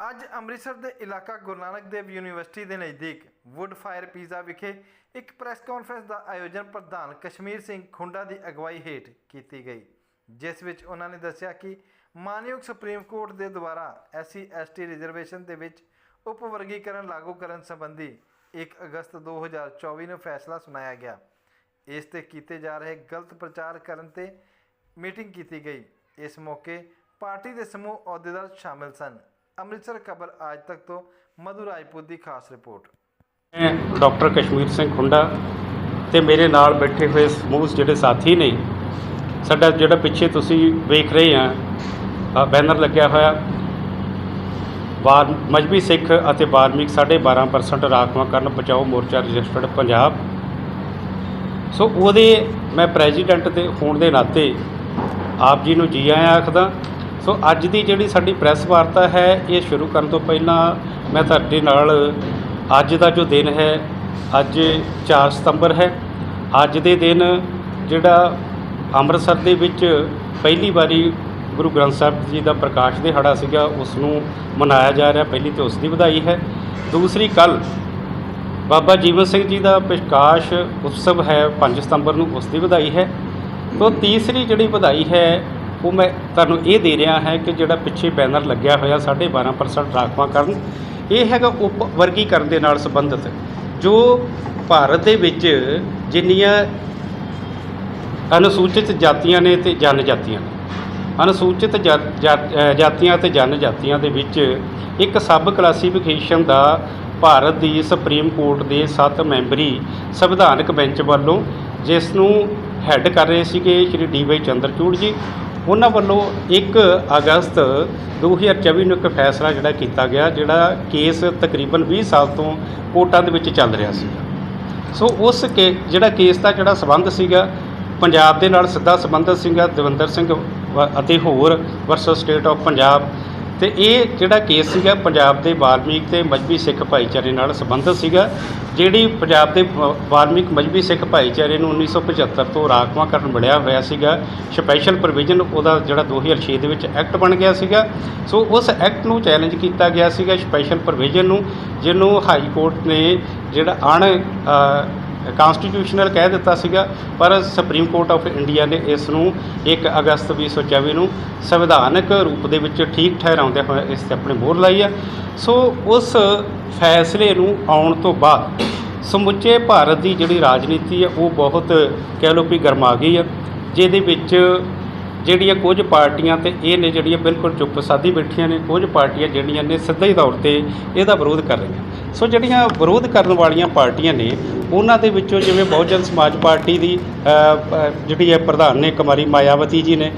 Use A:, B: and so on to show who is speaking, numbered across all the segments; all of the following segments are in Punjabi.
A: ਅੱਜ ਅੰਮ੍ਰਿਤਸਰ ਦੇ ਇਲਾਕਾ ਗੁਰੂ ਨਾਨਕ ਦੇਵ ਯੂਨੀਵਰਸਿਟੀ ਦੇ ਨਜ਼ਦੀਕ ਵੁੱਡ ਫਾਇਰ ਪੀਜ਼ਾ ਵਿਖੇ ਇੱਕ ਪ੍ਰੈਸ ਕਾਨਫਰੰਸ ਦਾ ਆਯੋਜਨ ਪ੍ਰਧਾਨ ਕਸ਼ਮੀਰ ਸਿੰਘ ਖੁੰਡਾ ਦੀ ਅਗਵਾਈ ਹੇਠ ਕੀਤੀ ਗਈ, ਜਿਸ ਵਿੱਚ ਉਹਨਾਂ ਨੇ ਦੱਸਿਆ ਕਿ ਮਾਨਯੋਗ ਸੁਪਰੀਮ ਕੋਰਟ ਦੇ ਦੁਆਰਾ ਐਸਸੀ ਐਸਟੀ ਰਿਜ਼ਰਵੇਸ਼ਨ ਦੇ ਵਿੱਚ ਉਪ ਵਰਗੀਕਰਨ ਲਾਗੂ ਕਰਨ ਸੰਬੰਧੀ 1 ਅਗਸਤ 2024 ਨੂੰ ਫੈਸਲਾ ਸੁਣਾਇਆ ਗਿਆ। ਇਸ ਤੇ ਕੀਤੇ ਜਾ ਰਹੇ ਗਲਤ ਪ੍ਰਚਾਰ ਕਰਨ ਤੇ ਮੀਟਿੰਗ ਕੀਤੀ ਗਈ। ਇਸ ਮੌਕੇ ਪਾਰਟੀ ਦੇ ਸਮੂਹ ਅਹੁਦੇਦਾਰ ਸ਼ਾਮਲ ਸਨ। ਅੰਮ੍ਰਿਤਸਰ ਖਬਰ ਅੱਜ ਤੱਕ ਤੋਂ ਮਧੂ ਰਾਜਪੂਤ ਦੀ ਖਾਸ ਰਿਪੋਰਟ।
B: ਮੈਂ ਡਾਕਟਰ ਕਸ਼ਮੀਰ ਸਿੰਘ ਖੁੰਡਾ ਤੇ ਮੇਰੇ ਨਾਲ ਬੈਠੇ ਹੋਏ ਸਮੂਹ ਜਿਹੜੇ ਸਾਥੀ ਨੇ, ਸਾਡਾ ਜਿਹੜਾ ਪਿੱਛੇ ਤੁਸੀਂ ਵੇਖ ਰਹੇ ਆ ਬੈਨਰ ਲੱਗਿਆ ਹੋਇਆ। ਵਾਰ, ਮਜਬੀ ਸਿੱਖ ਅਤੇ ਵਾਰਮਿਕ 12.5% ਰਾਖਵਾਂਕਰਨ ਬਚਾਓ ਮੋਰਚਾ ਰਜਿਸਟਰਡ ਪੰਜਾਬ। ਸੋ ਉਹਦੇ ਮੈਂ ਪ੍ਰੈਜ਼ੀਡੈਂਟ ਦੇ ਹੋਣ ਦੇ ਨਾਤੇ ਆਪ ਜੀ ਨੂੰ ਜੀ ਆਇਆਂ ਆਖਦਾ ਸੋ ਅੱਜ ਦੀ ਜਿਹੜੀ ਸਾਡੀ ਪ੍ਰੈਸ ਵਾਰਤਾ ਹੈ, ਇਹ ਸ਼ੁਰੂ ਕਰਨ ਤੋਂ ਪਹਿਲਾਂ ਮੈਂ ਤੁਹਾਡੇ ਨਾਲ ਅੱਜ ਦਾ ਜੋ ਦਿਨ ਹੈ, ਅੱਜ 4 ਸਤੰਬਰ ਹੈ। ਅੱਜ ਦੇ ਦਿਨ ਜਿਹੜਾ ਅੰਮ੍ਰਿਤਸਰ ਦੇ ਵਿੱਚ ਪਹਿਲੀ ਵਾਰੀ ਗੁਰੂ ਗ੍ਰੰਥ ਸਾਹਿਬ ਜੀ ਦਾ ਪ੍ਰਕਾਸ਼ ਦਿਹਾੜਾ ਸੀਗਾ ਉਸ ਨੂੰ ਮਨਾਇਆ ਜਾ ਰਿਹਾ, ਪਹਿਲੀ ਤੇ ਉਸ ਦੀ ਵਧਾਈ ਹੈ। ਦੂਸਰੀ ਕੱਲ ਬਾਬਾ ਜੀਵਨ ਸਿੰਘ ਜੀ ਦਾ ਪ੍ਰਕਾਸ਼ ਉਤਸਵ ਹੈ 5 ਸਤੰਬਰ ਨੂੰ ਉਸ ਦੀ ਵਧਾਈ ਹੈ। ਤੋਂ ਤੀਸਰੀ ਜਿਹੜੀ ਵਧਾਈ ਹੈ ਉਹ ਮੈਂ ਤੁਹਾਨੂੰ ਇਹ ਦੇ ਰਿਹਾ ਹੈ ਕਿ ਜਿਹੜਾ ਪਿੱਛੇ ਬੈਨਰ ਲੱਗਿਆ ਹੋਇਆ 12.5% ਰਾਖਵਾਂਕਰਨ ਇਹ ਹੈਗਾ ਉਪ ਵਰਗੀਕਰਨ ਦੇ ਨਾਲ ਸੰਬੰਧਿਤ, ਜੋ ਭਾਰਤ ਦੇ ਵਿੱਚ ਜਿੰਨੀਆਂ ਅਨੁਸੂਚਿਤ ਜਾਤੀਆਂ ਨੇ ਤੇ ਜਨਜਾਤੀਆਂ ਨੇ। ਅਨੁਸੂਚਿਤ ਜਾ- ਜਾਤੀਆਂ ਤੇ ਜਨਜਾਤੀਆਂ ਦੇ ਵਿੱਚ ਇੱਕ ਸਬ ਕਲਾਸੀਫਿਕੇਸ਼ਨ ਦਾ ਭਾਰਤ ਦੀ ਸੁਪਰੀਮ ਕੋਰਟ ਦੇ 7 ਮੈਂਬਰੀ ਸੰਵਿਧਾਨਕ ਬੈਂਚ ਵੱਲੋਂ, ਜਿਸ ਨੂੰ ਹੈੱਡ ਕਰ ਰਹੇ ਸੀਗੇ ਸ਼੍ਰੀ ਡੀ ਵਾਈ ਚੰਦਰਚੂੜ ਜੀ ਉਹਨਾਂ ਵੱਲੋਂ 1 ਅਗਸਤ 2024 ਨੂੰ ਇੱਕ ਫੈਸਲਾ ਜਿਹੜਾ ਕੀਤਾ ਗਿਆ, ਜਿਹੜਾ ਕੇਸ ਤਕਰੀਬਨ 20 ਸਾਲ ਤੋਂ ਕੋਰਟਾਂ ਦੇ ਵਿੱਚ ਚੱਲ ਰਿਹਾ ਸੀ ਸੋ ਉਸ ਕੇ, ਜਿਹੜਾ ਕੇਸ ਦਾ ਜਿਹੜਾ ਸਬੰਧ ਸੀਗਾ, ਪੰਜਾਬ ਦੇ ਨਾਲ ਸਿੱਧਾ ਸੰਬੰਧਿਤ ਸੀਗਾ, ਦਵਿੰਦਰ ਸਿੰਘ ਵ- ਅਤੇ ਹੋਰ ਵਰਸਸ ਸਟੇਟ ਆਫ ਪੰਜਾਬ ਤੇ ਇਹ ਜਿਹੜਾ ਕੇਸ ਸੀਗਾ ਪੰਜਾਬ ਦੇ ਵਾਲਮੀਕ ਤੇ ਮਜਬੀ ਸਿੱਖ ਭਾਈਚਾਰੇ ਨਾਲ ਸੰਬੰਧਿਤ ਸੀਗਾ, ਜਿਹੜੀ ਪੰਜਾਬ ਦੇ ਵਾਲਮੀਕ ਮਜਬੀ ਸਿੱਖ ਭਾਈਚਾਰੇ ਨੂੰ 1975 ਤੋਂ ਰਾਖਵਾਂਕਰਨ ਮਿਲਿਆ ਹੋਇਆ ਸੀਗਾ, ਸਪੈਸ਼ਲ ਪ੍ਰੋਵੀਜ਼ਨ ਉਹਦਾ ਜਿਹੜਾ 2006 ਦੇ ਵਿੱਚ ਐਕਟ ਬਣ ਗਿਆ ਸੀਗਾ। ਸੋ ਉਸ ਐਕਟ ਨੂੰ ਚੈਲੰਜ ਕੀਤਾ ਗਿਆ ਸੀਗਾ ਸਪੈਸ਼ਲ ਪ੍ਰੋਵੀਜ਼ਨ ਨੂੰ, ਜਿਹਨੂੰ ਹਾਈ ਕੋਰਟ ਨੇ ਜਿਹੜਾ ਅਣ ਕਾਨਸਟੀਟਿਊਸ਼ਨਲ ਕਹਿ ਦਿੱਤਾ ਸੀਗਾ, ਪਰ ਸੁਪਰੀਮ ਕੋਰਟ ਆਫ ਇੰਡੀਆ ਨੇ ਇਸ ਨੂੰ 1 ਅਗਸਤ 2024 ਨੂੰ ਸੰਵਿਧਾਨਕ ਰੂਪ ਦੇ ਵਿੱਚ ਠੀਕ ਠਹਿਰਾਉਂਦੇ ਹੋਏ ਇਸ ਤੇ ਆਪਣੇ ਮੋਹਰ ਲਾਈ ਆ। ਸੋ ਉਸ ਫੈਸਲੇ ਨੂੰ ਆਉਣ ਤੋਂ ਬਾਅਦ ਸਮੁੱਚੇ ਭਾਰਤ ਦੀ ਜਿਹੜੀ ਰਾਜਨੀਤੀ ਹੈ ਉਹ ਬਹੁਤ ਕਹਿ ਲਓ ਵੀ ਗਰਮਾ ਗਈ ਆ, ਜਿਹਦੇ ਵਿੱਚ ਜਿਹੜੀਆਂ ਕੁਝ ਪਾਰਟੀਆਂ ਤੇ ਇਹ ਨੇ ਜਿਹੜੀਆਂ ਬਿਲਕੁਲ ਚੁੱਪ ਸਾਦੀ ਬੈਠੀਆਂ ਨੇ, ਕੁਝ ਪਾਰਟੀਆਂ ਜਿਹੜੀਆਂ ਨੇ ਸਿੱਧੇ ਤੌਰ ਤੇ ਇਹਦਾ ਵਿਰੋਧ ਕਰ ਰਹੀਆਂ। ਸੋ ਜਿਹੜੀਆਂ ਵਿਰੋਧ ਕਰਨ ਵਾਲੀਆਂ ਪਾਰਟੀਆਂ ਨੇ, ਉਹਨਾਂ ਦੇ ਵਿੱਚੋਂ ਜਿਵੇਂ ਬਹੁਜਨ ਸਮਾਜ ਪਾਰਟੀ ਦੀ ਜਿਹੜੀ ਹੈ ਪ੍ਰਧਾਨ ਨੇ ਕੁਮਾਰੀ ਮਾਇਆਵਤੀ ਜੀ ਨੇ,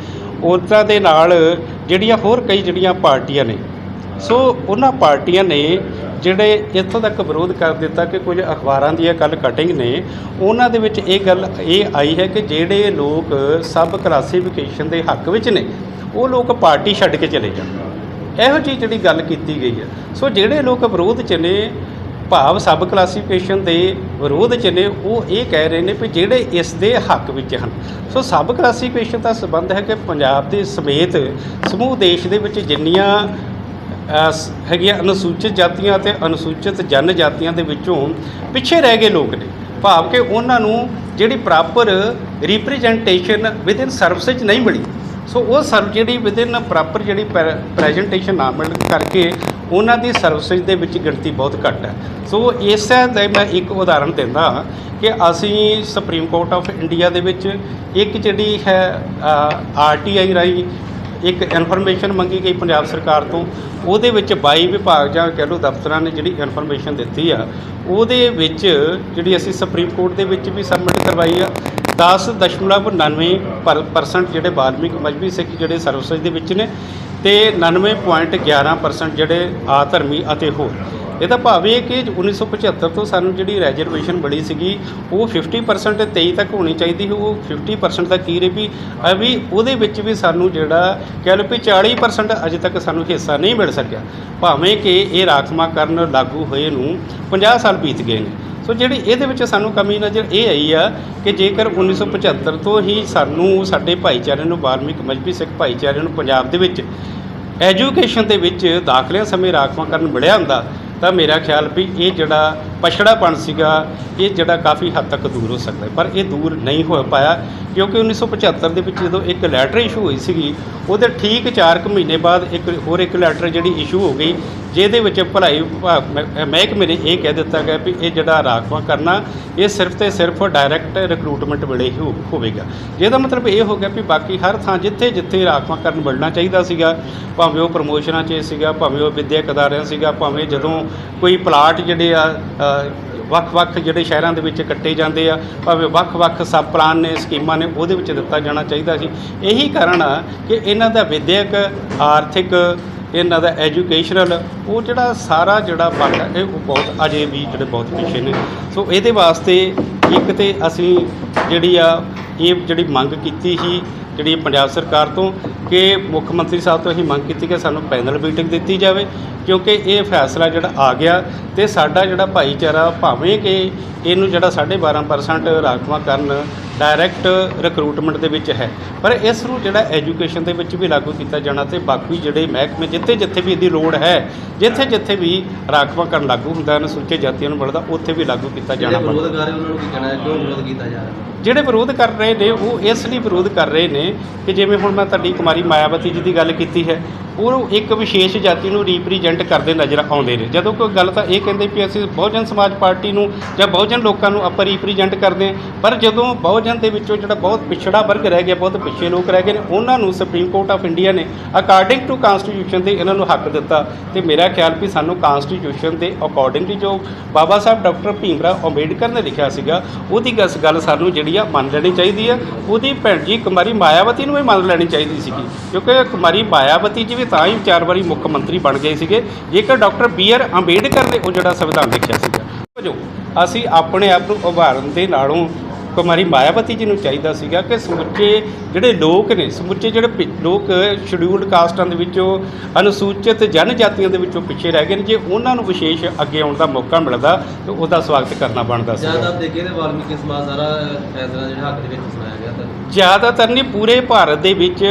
B: ਉਹਨਾਂ ਦੇ ਨਾਲ ਜਿਹੜੀਆਂ ਹੋਰ ਕਈ ਜਿਹੜੀਆਂ ਪਾਰਟੀਆਂ ਨੇ। ਸੋ ਉਹਨਾਂ ਪਾਰਟੀਆਂ ਨੇ ਜਿਹੜੇ ਇੱਥੋਂ ਤੱਕ ਵਿਰੋਧ ਕਰ ਦਿੱਤਾ ਕਿ ਕੁਝ ਅਖਬਾਰਾਂ ਦੀਆਂ ਗੱਲ ਕਟਿੰਗ ਨੇ, ਉਹਨਾਂ ਦੇ ਵਿੱਚ ਇਹ ਗੱਲ ਇਹ ਆਈ ਹੈ ਕਿ ਜਿਹੜੇ ਲੋਕ ਸਬ ਕਲਾਸੀਫਿਕੇਸ਼ਨ ਦੇ ਹੱਕ ਵਿੱਚ ਨੇ, ਉਹ ਲੋਕ ਪਾਰਟੀ ਛੱਡ ਕੇ ਚਲੇ ਜਾਣ। ਇਹੋ ਜਿਹੀ ਜਿਹੜੀ ਗੱਲ ਕੀਤੀ ਗਈ ਹੈ। ਸੋ ਜਿਹੜੇ ਲੋਕ ਵਿਰੋਧ 'ਚ ਨੇ, ਭਾਵ ਸਬ ਕਲਾਸੀਫਿਕੇਸ਼ਨ ਦੇ ਵਿਰੋਧ 'ਚ ਨੇ, ਉਹ ਇਹ ਕਹਿ ਰਹੇ ਨੇ ਵੀ ਜਿਹੜੇ ਇਸ ਦੇ ਹੱਕ ਵਿੱਚ ਹਨ। ਸੋ ਸਬ ਕਲਾਸੀਫਿਕੇਸ਼ਨ ਦਾ ਸੰਬੰਧ ਹੈ ਕਿ ਪੰਜਾਬ ਦੇ ਸਮੇਤ ਸਮੂਹ ਦੇਸ਼ ਦੇ ਵਿੱਚ ਜਿੰਨੀਆਂ ਹੈਗੀਆਂ ਅਨੁਸੂਚਿਤ ਜਾਤੀਆਂ ਅਤੇ ਅਨੁਸੂਚਿਤ ਜਨ ਜਾਤੀਆਂ ਦੇ ਵਿੱਚੋਂ ਪਿੱਛੇ ਰਹਿ ਗਏ ਲੋਕ ਨੇ। ਭਾਵ ਕਿ ਉਹਨਾਂ ਨੂੰ ਜਿਹੜੀ ਪ੍ਰੋਪਰ ਰਿਪਰੈਜ਼ੈਂਟੇਸ਼ਨ ਵਿਦਿਨ ਸਰਵਿਸ ਨਹੀਂ ਮਿਲੀ। ਸੋ ਉਹ ਸਰ ਜਿਹੜੀ ਵਿਦਿਨ ਪ੍ਰੋਪਰ ਜਿਹੜੀ ਪ੍ਰੈਜੈਂਟੇਸ਼ਨ ਨਾ ਮਿਲਣ ਕਰਕੇ ਉਹਨਾਂ ਦੀ ਸਰਵਿਸ ਦੇ ਵਿੱਚ ਗਿਣਤੀ ਬਹੁਤ ਘੱਟ ਹੈ। ਸੋ ਇਸ ਦਾ ਮੈਂ ਇੱਕ ਉਦਾਹਰਣ ਦਿੰਦਾ ਕਿ ਅਸੀਂ ਸੁਪਰੀਮ ਕੋਰਟ ਆਫ ਇੰਡੀਆ ਦੇ ਵਿੱਚ ਇੱਕ ਜਿਹੜੀ ਹੈ ਆਰਟੀਆਈ ਰਾਹੀਂ ਇੱਕ ਇਨਫੋਰਮੇਸ਼ਨ ਮੰਗੀ ਗਈ ਪੰਜਾਬ ਸਰਕਾਰ ਤੋਂ। ਉਹਦੇ ਵਿੱਚ 22 ਵਿਭਾਗ ਜਾਂ ਕਹਿ ਲਓ ਦਫ਼ਤਰਾਂ ਨੇ ਜਿਹੜੀ ਇਨਫੋਰਮੇਸ਼ਨ ਦਿੱਤੀ ਆ, ਉਹਦੇ ਵਿੱਚ ਜਿਹੜੀ ਅਸੀਂ ਸੁਪਰੀਮ ਕੋਰਟ ਦੇ ਵਿੱਚ ਵੀ ਸਬਮਿਟ ਕਰਵਾਈ ਆ 10.99 ਪਰ- ਪਰਸੈਂਟ ਜਿਹੜੇ ਬਾਲਮਿਕ ਮਜਬੀ ਸਿੱਖ ਜਿਹੜੇ ਸਰਵਿਸਿਜ਼ ਦੇ ਵਿੱਚ ਨੇ ਤੇ 99.11% ਜਿਹੜੇ ਆਧਰਮੀ ਅਤੇ ਹੋਰ। ਇਹਦਾ ਭਾਵ ਇਹ ਕਿ 1975 ਤੋਂ ਸਾਨੂੰ ਜਿਹੜੀ ਰੈਜ਼ਰਵੇਸ਼ਨ ਮਿਲੀ ਸੀਗੀ, ਉਹ 50% 23 ਤੱਕ ਹੋਣੀ ਚਾਹੀਦੀ ਸੀ, ਉਹ 50% ਤੱਕ ਕੀ ਰਹੀ ਵੀ ਅਭੀ ਉਹਦੇ ਵਿੱਚ ਵੀ ਸਾਨੂੰ ਜਿਹੜਾ, ਕਹਿ ਲਓ ਵੀ 40% ਅਜੇ ਤੱਕ ਸਾਨੂੰ ਹਿੱਸਾ ਨਹੀਂ ਮਿਲ ਸਕਿਆ। ਭਾਵੇਂ ਕਿ ਇਹ ਰਾਖਵਾਂਕਰਨ ਲਾਗੂ ਹੋਏ ਨੂੰ 50 ਸਾਲ ਬੀਤ ਗਏ ਨੇ। ਸੋ ਜਿਹੜੀ ਇਹਦੇ ਵਿੱਚ ਸਾਨੂੰ ਕਮੀ ਨਜ਼ਰ ਇਹ ਆਈ ਆ ਕਿ ਜੇਕਰ 1975 ਤੋਂ ਹੀ ਸਾਨੂੰ ਸਾਡੇ ਭਾਈਚਾਰੇ ਨੂੰ ਵਾਲਮੀਕ ਮਜਬੀ ਸਿੱਖ ਭਾਈਚਾਰੇ ਨੂੰ ਪੰਜਾਬ ਦੇ ਵਿੱਚ ਐਜੂਕੇਸ਼ਨ ਦੇ ਵਿੱਚ ਦਾਖਲਿਆਂ ਸਮੇਂ ਰਾਖਵਾਂ ਕਰਨ ਮਿਲਿਆ ਹੁੰਦਾ, ਤਾਂ ਮੇਰਾ ਖਿਆਲ ਵੀ ਇਹ ਜਿਹੜਾ ਪਛੜਾਪਣ ਸੀਗਾ, ਇਹ ਜਿਹੜਾ ਕਾਫੀ ਹੱਦ ਤੱਕ ਦੂਰ ਹੋ ਸਕਦਾ ਪਰ ਇਹ ਦੂਰ ਨਹੀਂ ਹੋ ਪਾਇਆ, ਕਿਉਂਕਿ 1975 ਦੇ ਵਿੱਚ ਜਦੋਂ ਇੱਕ ਲੈਟਰ ਇਸ਼ੂ ਹੋਈ ਸੀਗੀ, ਉਹਦੇ ਠੀਕ 4 ਕੁ ਮਹੀਨੇ ਬਾਅਦ ਇੱਕ ਹੋਰ ਇੱਕ ਲੈਟਰ ਜਿਹੜੀ ਇਸ਼ੂ ਹੋ ਗਈ ਜਿਹਦੇ ਵਿੱਚ ਭਲਾਈ ਵਿਭਾਗ, ਮਹਿ- ਮਹਿਕਮੇ ਨੇ ਇਹ ਕਹਿ ਦਿੱਤਾ ਗਿਆ ਵੀ ਇਹ ਜਿਹੜਾ ਰਾਖਵਾਂ ਕਰਨਾ, ਇਹ ਸਿਰਫ ਤੇ ਸਿਰਫ ਡਾਇਰੈਕਟ ਰਿਕਰੂਟਮੈਂਟ ਵੇਲੇ ਹੀ ਹੋ- ਹੋਵੇਗਾ। ਜਿਹਦਾ ਮਤਲਬ ਇਹ ਹੋ ਗਿਆ ਵੀ ਬਾਕੀ ਹਰ ਥਾਂ ਜਿੱਥੇ ਜਿੱਥੇ ਰਾਖਵਾਂ ਕਰਨ ਮਿਲਣਾ ਚਾਹੀਦਾ ਸੀਗਾ, ਭਾਵੇਂ ਉਹ ਪ੍ਰਮੋਸ਼ਨਾਂ 'ਚ ਸੀਗਾ, ਭਾਵੇਂ ਉਹ ਵਿਦਿਅਕ ਅਦਾਰਿਆਂ ਸੀਗਾ, ਭਾਵੇਂ ਜਦੋਂ ਕੋਈ ਪਲਾਟ ਜਿਹੜੇ ਆ ਵੱਖ-ਵੱਖ ਜਿਹੜੇ ਸ਼ਹਿਰਾਂ ਦੇ ਵਿੱਚ ਕੱਟੇ ਜਾਂਦੇ ਆ, ਭਾਵੇਂ ਵੱਖ-ਵੱਖ ਸਬ ਪਲਾਨ ਨੇ, ਸਕੀਮਾਂ ਨੇ, ਉਹਦੇ ਵਿੱਚ ਦਿੱਤਾ ਜਾਣਾ ਚਾਹੀਦਾ ਸੀ। ਇਹੀ ਕਾਰਨ ਆ ਕਿ ਇਹਨਾਂ ਦਾ ਵਿਦਿਅਕ, ਆਰਥਿਕ ਇਹਨਾਂ ਦਾ ਐਜੂਕੇਸ਼ਨਲ ਉਹ ਜਿਹੜਾ ਸਾਰਾ ਜਿਹੜਾ ਪੱਖ ਇਹ ਉਹ ਬਹੁਤ ਅਜੇ ਵੀ ਜਿਹੜੇ ਬਹੁਤ ਪਿੱਛੇ ਨੇ। ਸੋ ਇਹਦੇ ਵਾਸਤੇ ਇੱਕ ਤੇ ਅਸੀਂ ਜਿਹੜੀ ਆ, ਇਹ ਜਿਹੜੀ ਮੰਗ ਕੀਤੀ ਸੀ, ਜਿਹੜੀ ਪੰਜਾਬ ਸਰਕਾਰ ਤੋਂ ਕਿ ਮੁੱਖ ਮੰਤਰੀ ਸਾਹਿਬ ਤੋਂ ਅਸੀਂ ਮੰਗ ਕੀਤੀ ਕਿ ਸਾਨੂੰ ਪੈਨਲ ਮੀਟਿੰਗ ਦਿੱਤੀ ਜਾਵੇ, ਕਿਉਂਕਿ ਇਹ ਫੈਸਲਾ ਜਿਹੜਾ ਆ ਗਿਆ ਤੇ ਸਾਡਾ ਜਿਹੜਾ ਭਾਈਚਾਰਾ ਭਾਵੇਂ ਕਿ ਇਹਨੂੰ ਜਿਹੜਾ 12.5% ਰਾਖਵਾਂ ਕਰਨ ਡਾਇਰੈਕਟ ਰਿਕਰੂਟਮੈਂਟ ਦੇ ਵਿੱਚ ਹੈ। ਪਰ ਇਸ ਨੂੰ ਜਿਹੜਾ ਐਜੂਕੇਸ਼ਨ ਦੇ ਵਿੱਚ ਵੀ ਲਾਗੂ ਕੀਤਾ ਜਾਣਾ ਤੇ ਬਾਕੀ ਜਿਹੜੇ ਮਹਿਕਮੇ ਜਿੱਥੇ ਜਿੱਥੇ ਵੀ ਇਹਦੀ ਲੋੜ ਹੈ ਜਿੱਥੇ ਜਿੱਥੇ ਵੀ ਰਾਖਵਾਂ ਕਰਨ ਲਾਗੂ ਹੁੰਦਾ ਹੈ ਅਨੁਸੂਚਿਤ ਜਾਤੀਆਂ ਨੂੰ ਮਿਲਦਾ ਉੱਥੇ ਵੀ ਲਾਗੂ ਕੀਤਾ ਜਾਣਾ ਬਣਦਾ
C: ਵਿਰੋਧ ਕਰ ਰਹੇ ਉਹਨਾਂ ਨੂੰ ਕੀ ਕਹਿਣਾ ਹੈ? ਕਿਉਂ ਵਿਰੋਧ ਕੀਤਾ ਜਾ ਰਿਹਾ?
B: ਜਿਹੜੇ ਵਿਰੋਧ ਕਰ ਰਹੇ ਨੇ ਉਹ ਇਸ ਲਈ ਵਿਰੋਧ ਕਰ ਰਹੇ ਨੇ ਕਿ ਜਿਵੇਂ ਹੁਣ ਮੈਂ ਤੁਹਾਡੀ ਕੁਮਾਰੀ ਮਾਇਆਵਤੀ ਜੀ ਦੀ ਗੱਲ ਕੀਤੀ ਹੈ ਉਹ ਇੱਕ ਵਿਸ਼ੇਸ਼ ਜਾਤੀ ਨੂੰ ਰਿਪਰੈਜ਼ੈਂਟ ਕਰਦੇ ਨਜ਼ਰ ਆਉਂਦੇ ਨੇ। ਜਦੋਂ ਕੋਈ ਗੱਲ ਤਾਂ ਇਹ ਕਹਿੰਦੇ ਵੀ ਅਸੀਂ ਬਹੁਜਨ ਸਮਾਜ ਪਾਰਟੀ ਨੂੰ ਜਾਂ ਬਹੁਜਨ ਲੋਕਾਂ ਨੂੰ ਆਪਾਂ ਰਿਪਰੈਜ਼ੈਂਟ ਕਰਦੇ ਹਾਂ। ਪਰ ਜਦੋਂ ਬਹੁਜਨ ਦੇ ਵਿੱਚੋਂ ਜਿਹੜਾ ਬਹੁਤ ਪਿਛੜਾ ਵਰਗ ਰਹਿ ਗਿਆ, ਬਹੁਤ ਪਿੱਛੇ ਲੋਕ ਰਹਿ ਗਏ ਨੇ, ਉਹਨਾਂ ਨੂੰ ਸੁਪਰੀਮ ਕੋਰਟ ਆਫ ਇੰਡੀਆ ਨੇ ਅਕਾਰਡਿੰਗ ਟੂ ਕਨਸਟੀਟਿਊਸ਼ਨ ਦੇ ਇਹਨਾਂ ਨੂੰ ਹੱਕ ਦਿੱਤਾ। ਤੇ ਮੇਰਾ ਖਿਆਲ ਵੀ ਸਾਨੂੰ ਕਨਸਟੀਟਿਊਸ਼ਨ ਦੇ ਅਕੋਰਡਿੰਗਲੀ ਜੋ ਬਾਬਾ ਸਾਹਿਬ ਡਾਕਟਰ ਭੀਮਰਾਵ ਅੰਬੇਡਕਰ ਨੇ ਲਿਖਿਆ ਸੀਗਾ, ਉਹਦੀ ਗੱਲ ਸਾਨੂੰ ਜਿਹੜੀ ਆ ਮੰਨ ਲੈਣੀ ਚਾਹੀਦੀ ਆ। ਉਹਦੀ ਭੈਣ ਜੀ ਕੁਮਾਰੀ ਮਾਇਆਵਤੀ ਨੂੰ ਵੀ ਮੰਨ ਲੈਣੀ ਚਾਹੀਦੀ ਸੀਗੀ। ਕਿਉਂਕਿ ਕੁਮਾਰੀ ਮਾਇਆਵਤੀ ਜੀ ਵੀ ਤਾਂ ਹੀ ਚਾਰ ਵਾਰੀ ਮੁੱਖ ਮੰਤਰੀ ਬਣ ਗਏ ਸੀਗੇ। ਜੇਕਰ ਡਾਕਟਰ ਬੀ ਆਰ ਅੰਬੇਡਕਰ ਨੇ ਉਹ ਜਿਹੜਾ ਸੰਵਿਧਾਨ ਲਿਖਿਆ ਸੀਗਾ। ਵਜੋਂ ਅਸੀਂ ਆਪਣੇ ਆਪ ਨੂੰ ਉਭਾਰਨ ਦੇ ਨਾਲੋਂ ਕੁਮਾਰੀ ਮਾਇਆਵਤੀ ਜੀ ਨੂੰ ਚਾਹੀਦਾ ਸੀਗਾ ਕਿ ਸਮੁੱਚੇ ਜਿਹੜੇ ਲੋਕ ਨੇ ਸਮੁੱਚੇ ਜਿਹੜੇ ਲੋਕ ਸ਼ਡਿਊਲਡ ਕਾਸਟਾਂ ਦੇ ਵਿੱਚੋਂ ਅਨੁਸੂਚਿਤ ਜਨਜਾਤੀਆਂ ਦੇ ਵਿੱਚੋਂ ਪਿੱਛੇ ਰਹਿ ਗਏ ਨੇ ਜੇ ਉਹਨਾਂ ਨੂੰ ਵਿਸ਼ੇਸ਼ ਅੱਗੇ ਆਉਣ ਦਾ ਮੌਕਾ ਮਿਲਦਾ ਤਾਂ ਉਹਦਾ ਸਵਾਗਤ ਕਰਨਾ ਬਣਦਾ ਸੀ
C: ਜਦ ਆਪ ਦੇਖੀਏ ਤੇ ਵਾਲਮੀਕੀ ਸਮਾਜ ਸਾਰਾ ਫੈਸਲਾ ਜਿਹੜਾ ਹੱਕ ਦੇ ਵਿੱਚ ਸੁਣਾਇਆ ਗਿਆ ਤਾਂ।
B: ਜ਼ਿਆਦਾਤਰ ਨਹੀਂ ਪੂਰੇ ਭਾਰਤ ਦੇ ਵਿੱਚ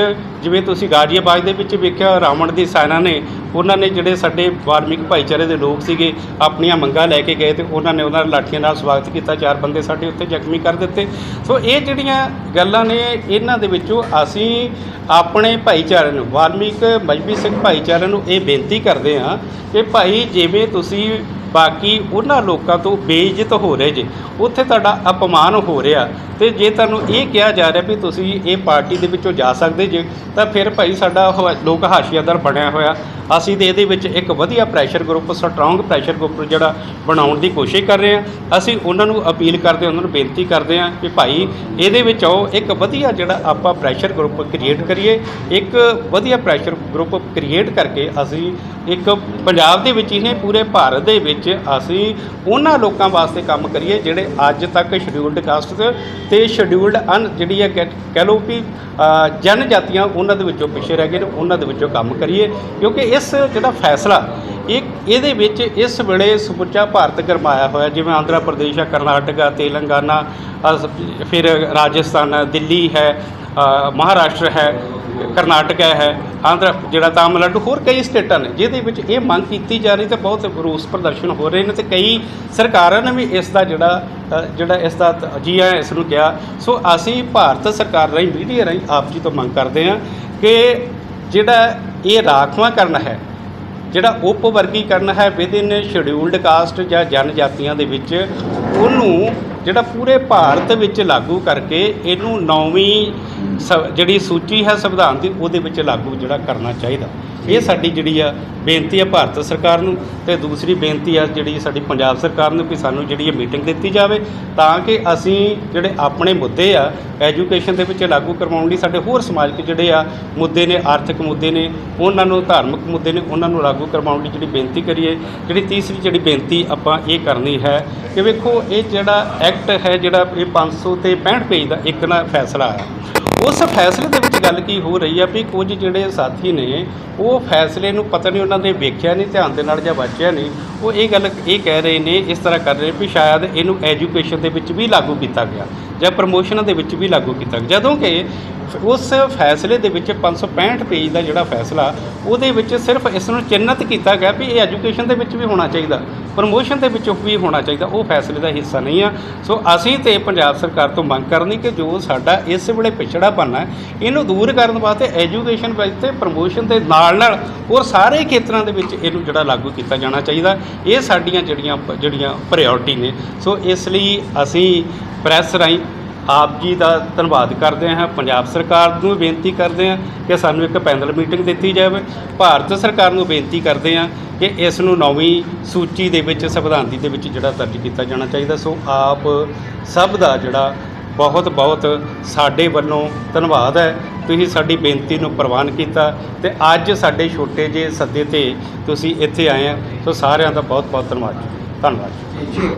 B: ਜਿਵੇਂ ਤੁਸੀਂ ਗਾਜ਼ੀਆਬਾਦ ਦੇ ਵਿੱਚ ਵੇਖਿਆ, ਰਾਵਣ ਦੀ ਸੈਨਾ ਨੇ, ਉਹਨਾਂ ਨੇ ਜਿਹੜੇ ਸਾਡੇ ਵਾਲਮੀਕ ਭਾਈਚਾਰੇ ਦੇ ਲੋਕ ਸੀਗੇ, ਆਪਣੀਆਂ ਮੰਗਾਂ ਲੈ ਕੇ ਗਏ ਤੇ ਉਹਨਾਂ ਨੇ ਉਹਨਾਂ ਦਾ ਲਾਠੀਆਂ ਨਾਲ ਸਵਾਗਤ ਕੀਤਾ, ਚਾਰ ਬੰਦੇ ਸਾਡੇ ਉੱਤੇ ਜ਼ਖਮੀ ਕਰ ਦਿੱਤੇ। ਸੋ ਇਹ ਜਿਹੜੀਆਂ ਗੱਲਾਂ ਨੇ, ਇਹਨਾਂ ਦੇ ਵਿੱਚੋਂ ਅਸੀਂ ਆਪਣੇ ਭਾਈਚਾਰੇ ਨੂੰ, ਵਾਲਮੀਕ ਮਜਬੀ ਸਿੰਘ ਭਾਈਚਾਰੇ ਨੂੰ ਇਹ ਬੇਨਤੀ ਕਰਦੇ ਹਾਂ ਕਿ ਭਾਈ, ਜਿਵੇਂ ਤੁਸੀਂ ਬਾਕੀ ਉਹਨਾਂ ਲੋਕਾਂ ਤੋਂ ਬੇਇੱਜ਼ਤ ਹੋ ਰਹੇ ਜੇ ਉੱਥੇ ਤੁਹਾਡਾ ਅਪਮਾਨ ਹੋ ਰਿਹਾ। ਤੇ ਜੇ ਤੁਹਾਨੂੰ ਇਹ ਕਿਹਾ ਜਾ ਰਿਹਾ ਵੀ ਤੁਸੀਂ ਇਹ ਪਾਰਟੀ ਦੇ ਵਿੱਚੋਂ ਜਾ ਸਕਦੇ ਜੇ, ਤਾਂ ਫਿਰ ਭਾਈ ਸਾਡਾ ਲੋਕ ਹਾਸ਼ੀਆਦਾਰ ਬਣਿਆ ਹੋਇਆ। ਅਸੀਂ ਤੇ ਇਹਦੇ ਵਿੱਚ ਇੱਕ ਵਧੀਆ pressure group strong pressure group ਜਿਹੜਾ ਬਣਾਉਣ ਦੀ ਕੋਸ਼ਿਸ਼ ਕਰ ਰਹੇ ਹਾਂ। ਅਸੀਂ ਉਹਨਾਂ ਨੂੰ ਅਪੀਲ ਕਰਦੇ ਹਾਂ, ਉਹਨਾਂ ਨੂੰ ਬੇਨਤੀ ਕਰਦੇ ਹਾਂ ਕਿ ਭਾਈ ਇਹਦੇ ਵਿੱਚ ਆਓ, ਇੱਕ ਵਧੀਆ ਜਿਹੜਾ ਆਪਾਂ ਪ੍ਰੈਸ਼ਰ ਗਰੁੱਪ ਕ੍ਰੀਏਟ ਕਰੀਏ। ਇੱਕ ਵਧੀਆ ਪ੍ਰੈਸ਼ਰ ਗਰੁੱਪ ਕ੍ਰੀਏਟ ਕਰਕੇ ਅਸੀਂ ਇੱਕ ਪੰਜਾਬ ਦੇ ਵਿੱਚ ਹੀ ਨਹੀਂ, ਪੂਰੇ ਭਾਰਤ ਦੇ ਵਿੱਚ ਅਸੀਂ ਉਹਨਾਂ ਲੋਕਾਂ ਵਾਸਤੇ ਕੰਮ ਕਰੀਏ ਜਿਹੜੇ ਅੱਜ ਤੱਕ ਸ਼ਡਿਊਲਡ ਕਾਸਟ ਤੇ ਸ਼ਡਿਊਲਡ ਅਨ ਜਿਹੜੀ ਹੈ ਕਹਿ ਕਹਿ ਲਓ ਵੀ ਜਨ ਜਾਤੀਆਂ ਉਹਨਾਂ ਦੇ ਵਿੱਚੋਂ ਪਿੱਛੇ ਰਹਿ ਗਏ ਨੇ, ਉਹਨਾਂ ਦੇ ਵਿੱਚੋਂ ਕੰਮ ਕਰੀਏ। ਕਿਉਂਕਿ ਇਸ ਜਿਹੜਾ ਫੈਸਲਾ, ਇਹ, ਇਹਦੇ ਵਿੱਚ ਇਸ ਵੇਲੇ ਸਮੁੱਚਾ ਭਾਰਤ ਗਰਮਾਇਆ ਹੋਇਆ, ਜਿਵੇਂ ਆਂਧਰਾ ਪ੍ਰਦੇਸ਼ ਹੈ, ਕਰਨਾਟਕਾ, ਤੇਲੰਗਾਨਾ ਫਿਰ ਰਾਜਸਥਾਨ ਹੈ ਦਿੱਲੀ ਹੈ ਮਹਾਰਾਸ਼ਟਰ ਹੈ ਕਰਨਾਟਕਾ ਹੈ, ਆਂਧਰਾ, ਜਿਹੜਾ ਤਾਮਿਲਨਾਡੂ, ਹੋਰ ਕਈ ਸਟੇਟਾਂ ਨੇ, ਜਿਹਦੇ ਵਿੱਚ ਇਹ ਮੰਗ ਕੀਤੀ ਜਾ ਰਹੀ ਤੇ ਬਹੁਤ ਰੋਸ ਪ੍ਰਦਰਸ਼ਨ ਹੋ ਰਹੇ ਨੇ ਤੇ ਕਈ ਸਰਕਾਰਾਂ ਨੇ ਵੀ ਇਸ ਦਾ ਜਿਹੜਾ ਜਿਹੜਾ ਇਸ ਦਾ ਤ- ਜੀ ਆ ਇਸ ਨੂੰ ਕਿਹਾ। ਸੋ ਅਸੀਂ ਭਾਰਤ ਸਰਕਾਰ ਰਾਹੀਂ, ਮੀਡੀਆ ਰਾਹੀਂ ਆਪ ਜੀ ਤੋਂ ਮੰਗ ਕਰਦੇ ਹਾਂ ਕਿ ਜਿਹੜਾ ਇਹ ਰਾਖਵਾਂ ਕਰਨਾ ਹੈ, ਜਿਹੜਾ ਉਪ ਵਰਗੀਕਰਨ ਹੈ ਵਿਦਿਨ ਸ਼ਡਿਊਲਡ ਕਾਸਟ ਜਾਂ ਜਨਜਾਤੀਆਂ ਦੇ ਵਿੱਚ, ਉਹਨੂੰ ਜਿਹੜਾ ਪੂਰੇ ਭਾਰਤ ਵਿੱਚ ਲਾਗੂ ਕਰਕੇ ਇਹਨੂੰ ਨੌਵੀਂ ਜਿਹੜੀ ਸੂਚੀ ਹੈ ਸੰਵਿਧਾਨ ਦੀ ਉਹਦੇ ਵਿੱਚ ਲਾਗੂ ਜਿਹੜਾ ਕਰਨਾ ਚਾਹੀਦਾ। ਇਹ ਸਾਡੀ ਜਿਹੜੀ ਆ ਬੇਨਤੀ ਹੈ ਭਾਰਤ ਸਰਕਾਰ ਨੂੰ ਤੇ ਦੂਸਰੀ ਬੇਨਤੀ ਆ ਜਿਹੜੀ ਸਾਡੀ ਪੰਜਾਬ ਸਰਕਾਰ ਨੂੰ ਕਿ ਸਾਨੂੰ ਜਿਹੜੀ ਇਹ ਮੀਟਿੰਗ ਦਿੱਤੀ ਜਾਵੇ ਤਾਂ ਕਿ ਅਸੀਂ ਜਿਹੜੇ ਆਪਣੇ ਮੁੱਦੇ ਆ ਐਜੂਕੇਸ਼ਨ ਦੇ ਵਿੱਚ ਲਾਗੂ ਕਰਵਾਉਣ ਲਈ ਸਾਡੇ ਹੋਰ ਸਮਾਜਿਕ ਜਿਹੜੇ ਆ ਮੁੱਦੇ ਨੇ ਆਰਥਿਕ ਮੁੱਦੇ ਨੇ ਉਹਨਾਂ ਨੂੰ ਧਾਰਮਿਕ ਮੁੱਦੇ ਨੇ ਉਹਨਾਂ ਨੂੰ ਲਾਗੂ ਕਰਵਾਉਣ ਲਈ ਜਿਹੜੀ ਬੇਨਤੀ ਕਰੀਏ। ਜਿਹੜੀ ਤੀਸਰੀ ਜਿਹੜੀ ਬੇਨਤੀ ਆਪਾਂ ਇਹ ਕਰਨੀ ਹੈ ਕਿ ਵੇਖੋ ਇਹ ਜਿਹੜਾ ਐਕਟ ਐਕਟ ਹੈ ਜਿਹੜਾ ਇਹ 500 ਤੇ 65 ਪੇਜ ਦਾ ਇੱਕ ਨਾ ਫੈਸਲਾ ਆਇਆ ਉਸ ਫੈਸਲੇ ਦੇ ਵਿੱਚ ਗੱਲ ਕੀ ਹੋ ਰਹੀ ਆ ਵੀ ਕੁਝ ਜਿਹੜੇ ਸਾਥੀ ਨੇ, ਉਹ ਫੈਸਲੇ ਨੂੰ ਪਤਾ ਨਹੀਂ ਉਹਨਾਂ ਨੇ ਵੇਖਿਆ ਨਹੀਂ, ਧਿਆਨ ਦੇ ਨਾਲ ਜਾਂ ਵਾਚਿਆ ਨਹੀਂ। ਉਹ ਇਹ ਗੱਲ ਇਹ ਕਹਿ ਰਹੇ ਨੇ, ਇਸ ਤਰ੍ਹਾਂ ਕਰ ਰਹੇ ਵੀ ਸ਼ਾਇਦ ਇਹਨੂੰ ਐਜੂਕੇਸ਼ਨ ਦੇ ਵਿੱਚ ਵੀ ਲਾਗੂ ਕੀਤਾ ਗਿਆ। ਜਾਂ ਪ੍ਰਮੋਸ਼ਨਾਂ ਦੇ ਵਿੱਚ ਵੀ ਲਾਗੂ ਕੀਤਾ। ਜਦੋਂ ਕਿ ਉਸ ਫੈਸਲੇ ਦੇ ਵਿੱਚ 565 ਪੇਜ ਦਾ ਜਿਹੜਾ ਫੈਸਲਾ, ਉਹਦੇ ਵਿੱਚ ਸਿਰਫ ਇਸ ਨੂੰ ਚਿੰਨ੍ਹਿਤ ਕੀਤਾ ਗਿਆ ਵੀ ਇਹ ਐਜੂਕੇਸ਼ਨ ਦੇ ਵਿੱਚ ਵੀ ਹੋਣਾ ਚਾਹੀਦਾ ਪ੍ਰਮੋਸ਼ਨ ਦੇ ਵਿੱਚ ਵੀ ਹੋਣਾ ਚਾਹੀਦਾ, ਉਹ ਫੈਸਲੇ ਦਾ ਹਿੱਸਾ ਨਹੀਂ ਆ। ਸੋ ਅਸੀਂ ਤੇ ਪੰਜਾਬ ਸਰਕਾਰ ਤੋਂ ਮੰਗ ਕਰਨੀ ਕਿ ਜੋ ਸਾਡਾ ਇਸ ਵੇਲੇ ਪਿਛੜਾਪਨ ਹੈ, ਇਹਨੂੰ ਦੂਰ ਕਰਨ ਵਾਸਤੇ ਐਜੂਕੇਸ਼ਨ ਵਿੱਚ ਤੇ ਪ੍ਰਮੋਸ਼ਨ ਦੇ ਨਾਲ ਨਾਲ ਹੋਰ ਸਾਰੇ ਖੇਤਰਾਂ ਦੇ ਵਿੱਚ ਇਹਨੂੰ ਜਿਹੜਾ ਲਾਗੂ ਕੀਤਾ ਜਾਣਾ ਚਾਹੀਦਾ। ਇਹ ਸਾਡੀਆਂ ਜਿਹੜੀਆਂ ਜਿਹੜੀਆਂ ਪ੍ਰਾਇੋਰਟੀ ਨੇ। ਸੋ ਇਸ ਲਈ ਅਸੀਂ ਪ੍ਰੈਸ ਰਾਹੀਂ ਆਪ ਜੀ ਦਾ ਧੰਨਵਾਦ ਕਰਦੇ ਹਾਂ, ਪੰਜਾਬ ਸਰਕਾਰ ਨੂੰ ਬੇਨਤੀ ਕਰਦੇ ਹਾਂ ਕਿ ਸਾਨੂੰ ਇੱਕ ਪੈਨਲ ਮੀਟਿੰਗ ਦਿੱਤੀ ਜਾਵੇ। ਭਾਰਤ ਸਰਕਾਰ ਨੂੰ ਬੇਨਤੀ ਕਰਦੇ ਹਾਂ ਕਿ ਇਸ ਨੂੰ ਨੌਵੀਂ ਸੂਚੀ ਦੇ ਵਿੱਚ, ਸੰਵਿਧਾਨ ਦੀ ਦੇ ਵਿੱਚ ਜਿਹੜਾ ਦਰਜ ਕੀਤਾ ਜਾਣਾ ਚਾਹੀਦਾ। ਸੋ ਆਪ ਸਭ ਦਾ ਜਿਹੜਾ ਬਹੁਤ ਬਹੁਤ ਸਾਡੇ ਵੱਲੋਂ ਧੰਨਵਾਦ ਹੈ। ਤੁਸੀਂ ਸਾਡੀ ਬੇਨਤੀ ਨੂੰ ਪ੍ਰਵਾਨ ਕੀਤਾ ਤੇ ਅੱਜ ਸਾਡੇ ਛੋਟੇ ਜਿਹੇ ਸੱਦੇ ਤੇ ਤੁਸੀਂ ਇੱਥੇ ਆਏ ਆ ਸੋ ਸਾਰਿਆਂ ਦਾ ਬਹੁਤ ਬਹੁਤ ਧੰਨਵਾਦ। ਧੰਨਵਾਦ